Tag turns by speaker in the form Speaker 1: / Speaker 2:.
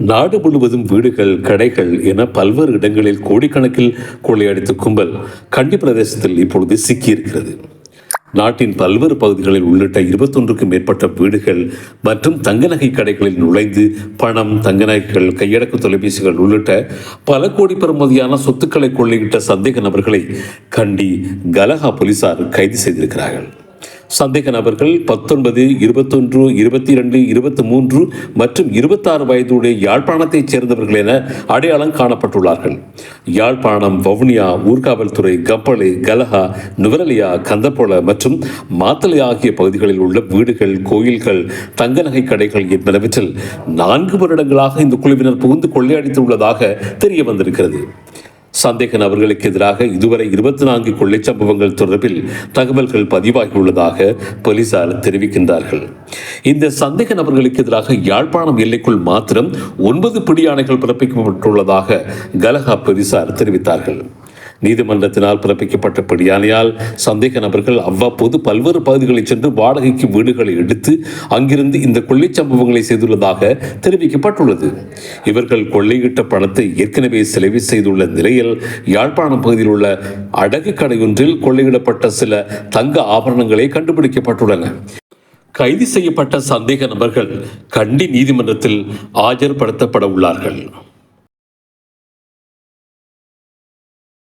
Speaker 1: நாடு முழுவதும் வீடுகள் கடைகள் என பல்வேறு இடங்களில் கோடிக்கணக்கில் கொள்ளையடித்த கும்பல் கண்டி பிரதேசத்தில் இப்பொழுது சிக்கியிருக்கிறது. நாட்டின் பல்வேறு பகுதிகளில் உள்ளிட்ட இருபத்தொன்றுக்கும் மேற்பட்ட வீடுகள் மற்றும் தங்க நகை கடைகளில் நுழைந்து பணம் தங்க நகைகள் கையடக்க தொலைபேசிகள் உள்ளிட்ட பல கோடி பெறுமதியான சொத்துக்களை கொள்ளையிட்ட சந்தேக நபர்களை கண்டி கலகா போலீசார் கைது செய்திருக்கிறார்கள். சந்தேக நபர்கள் பத்தொன்பது இருபத்தொன்று இருபத்தி இரண்டு இருபத்தி மூன்று மற்றும் இருபத்தாறு வயதுடைய யாழ்ப்பாணத்தைச் சேர்ந்தவர்கள் என அடையாளம் காணப்பட்டுள்ளார்கள். யாழ்ப்பாணம் வவுனியா ஊர்காவல்துறை கப்பளை கலஹா நுவரலியா கந்தப்போல மற்றும் மாத்தலை ஆகிய பகுதிகளில் உள்ள வீடுகள் கோயில்கள் தங்க நகை கடைகள் என்பனவற்றில் நான்கு வருடங்களாக இந்த குழுவினர் புகுந்து கொள்ளையடித்துள்ளதாக தெரிய வந்திருக்கிறது. சந்தேக நபர்களுக்கு எதிராக இதுவரை இருபத்தி நான்கு கொள்ளைச் சம்பவங்கள் தொடர்பில் தகவல்கள் பதிவாகியுள்ளதாக போலீசார் தெரிவிக்கின்றார்கள். இந்த சந்தேக நபர்களுக்கு எதிராக யாழ்ப்பாணம் எல்லைக்குள் மாத்திரம் ஒன்பது பிடியாணைகள் பிறப்பிக்கப்பட்டுள்ளதாக கலகா போலீசார் தெரிவித்தார்கள். நீதிமன்றத்தினால் பிறப்பிக்கப்பட்ட பிடியானையால் சந்தேக நபர்கள் அவ்வப்போது பல்வேறு பகுதிகளில் சென்று வாடகைக்கு வீடுகளை எடுத்து அங்கிருந்து இந்த கொள்ளை சம்பவங்களை செய்துள்ளதாக தெரிவிக்கப்பட்டுள்ளது. இவர்கள் கொள்ளையிட்ட பணத்தை ஏற்கனவே செலவு செய்துள்ள நிலையில் யாழ்ப்பாணம் பகுதியில் உள்ள அடகு கடையொன்றில் கொள்ளையிடப்பட்ட சில தங்க ஆபரணங்களே கண்டுபிடிக்கப்பட்டுள்ளன. கைது செய்யப்பட்ட சந்தேக நபர்கள் கண்டி நீதிமன்றத்தில் ஆஜர்படுத்தப்பட உள்ளார்கள்.